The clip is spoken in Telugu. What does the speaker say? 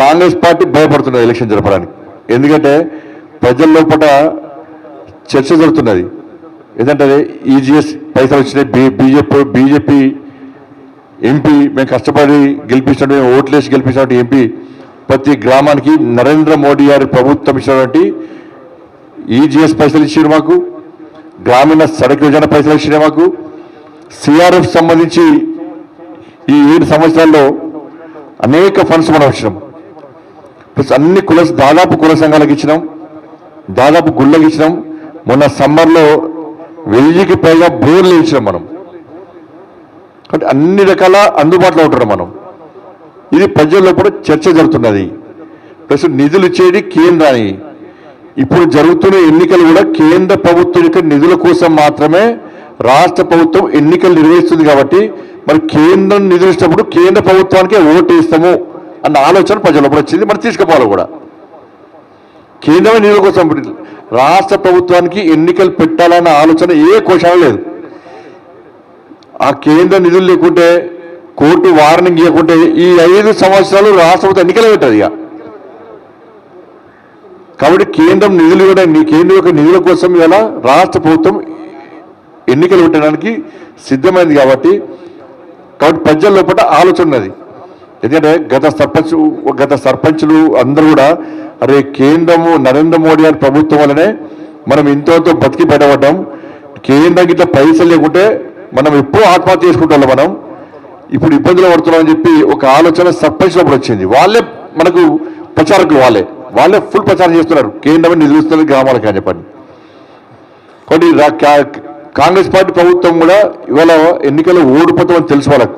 కాంగ్రెస్ పార్టీ భయపడుతున్నది ఎలక్షన్ జరపడానికి. ఎందుకంటే ప్రజల లోపల చర్చ జరుగుతున్నది. ఏంటంటే ఈజీఎస్ పైసలు వచ్చినాయి బీ బీజేపీ బీజేపీ ఎంపీ మేము కష్టపడి గెలిపించినట్టు మేము ఓట్లేసి గెలిపించినట్టు ఎంపీ ప్రతి గ్రామానికి నరేంద్ర మోడీ గారి ప్రభుత్వం ఇచ్చినటువంటి ఈజీఎస్ పైసలు ఇచ్చారు మాకు. గ్రామీణ సడక్ యోజన పైసలు ఇచ్చినాయి మాకు. సిఆర్ఎఫ్ సంబంధించి ఈ ఏడు సంవత్సరాల్లో అనేక ఫండ్స్ మనం వచ్చినాం ప్లస్ అన్ని కుల దాదాపు కుల సంఘాలకు ఇచ్చినాం. దాదాపు గుళ్ళకి ఇచ్చినాం. మొన్న సమ్మర్లో వెయ్యికి పైగా బోర్లు ఇచ్చినాం మనం. అంటే అన్ని రకాల అందుబాటులో ఉంటారు మనం. ఇది ప్రజల్లో కూడా చర్చ జరుగుతున్నది. ప్లస్ నిధులు ఇచ్చేది కేంద్రాన్ని ఇప్పుడు జరుగుతున్న ఎన్నికలు కూడా కేంద్ర ప్రభుత్వం యొక్క నిధుల కోసం మాత్రమే రాష్ట్ర ప్రభుత్వం ఎన్నికలు నిర్వహిస్తుంది కాబట్టి మరి కేంద్రం నిధులు ఇచ్చినప్పుడు కేంద్ర ప్రభుత్వానికే ఓటు ఇస్తాము అన్న ఆలోచన ప్రజలపై వచ్చింది. మరి తీసుకుపోవాలి కూడా. కేంద్రమే నిధుల కోసం రాష్ట్ర ప్రభుత్వానికి ఎన్నికలు పెట్టాలన్న ఆలోచన ఏ కోశాలు లేదు. ఆ కేంద్ర నిధులు లేకుంటే కోర్టు వార్నింగ్ ఇవ్వకుంటే ఈ ఐదు సంవత్సరాలు రాష్ట్ర ప్రభుత్వం ఎన్నికలు పెట్టదు ఇక. కాబట్టి కేంద్రం నిధులు కూడా నీ కేంద్రం యొక్క నిధుల కోసం ఇలా రాష్ట్ర ప్రభుత్వం ఎన్నికలు పెట్టడానికి సిద్ధమైంది కాబట్టి కాబట్టి ప్రజల లోపల ఆలోచన ఉన్నది. ఎందుకంటే గత సర్పంచ్ గత సర్పంచులు అందరూ కూడా అరే కేంద్రము నరేంద్ర మోడీ గారి ప్రభుత్వం వల్లనే మనం ఇంతో బతికి పెట్టబడ్డాం కేంద్రం గిట్ల పైసలు లేకుంటే మనం ఎప్పుడూ ఆత్మహత్య చేసుకుంటాం మనం. ఇప్పుడు ఇబ్బందులు పడుతున్నాం అని చెప్పి ఒక ఆలోచన సర్పంచ్ లోపల వచ్చింది. వాళ్ళే మనకు ప్రచారకులు వాళ్ళే. వాళ్ళే ఫుల్ ప్రచారం చేస్తున్నారు. కేంద్రం నిధులు ఇస్తున్నారు గ్రామాలకి అని చెప్పండి. కొన్ని కాంగ్రెస్ పార్టీ ప్రభుత్వం కూడా ఇవాళ ఎన్నికల్లో ఓడిపోతామని తెలుసు వాళ్ళకు.